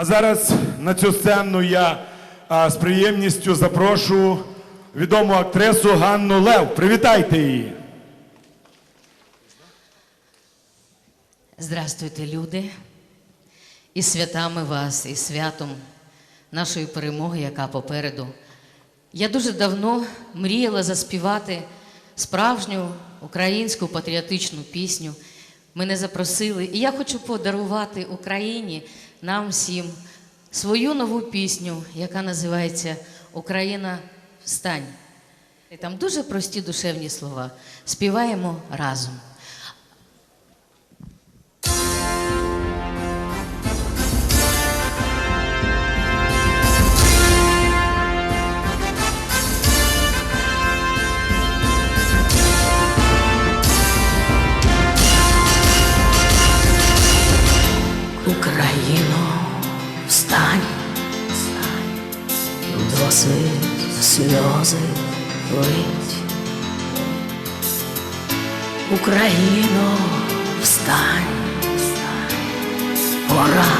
А зараз на цю сцену я а, з приємністю запрошу відому актрису Ганну Лев. Привітайте її. Здравствуйте, люди. І святами вас, і святом нашої перемоги, яка попереду. Я дуже давно мріяла заспівати справжню українську патріотичну пісню. Мене запросили, і я хочу подарувати Україні нам всім свою нову пісню, яка називається Україна встань. І там дуже прості душевні слова. Співаємо разом. Україно, встань, досить сльози лить. Україно, встань, пора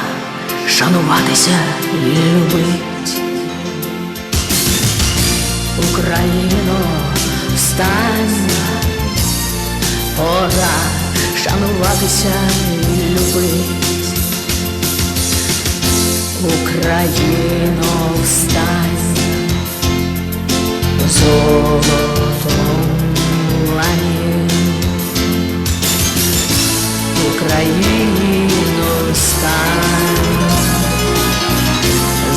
шануватися і любить. Україно, встань, пора шануватися і любить. Україно, встань, золотом лані. Україно, встань,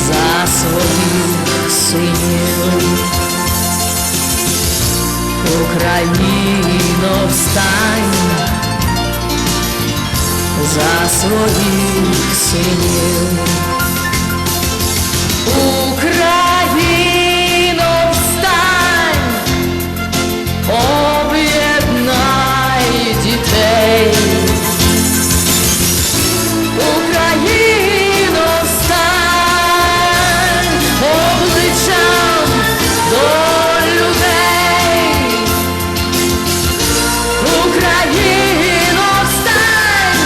за своїх синів. Україно, встань, за своїх синів. Україно встань, об'єднай дітей, Україно встань, до людей, Україно встань,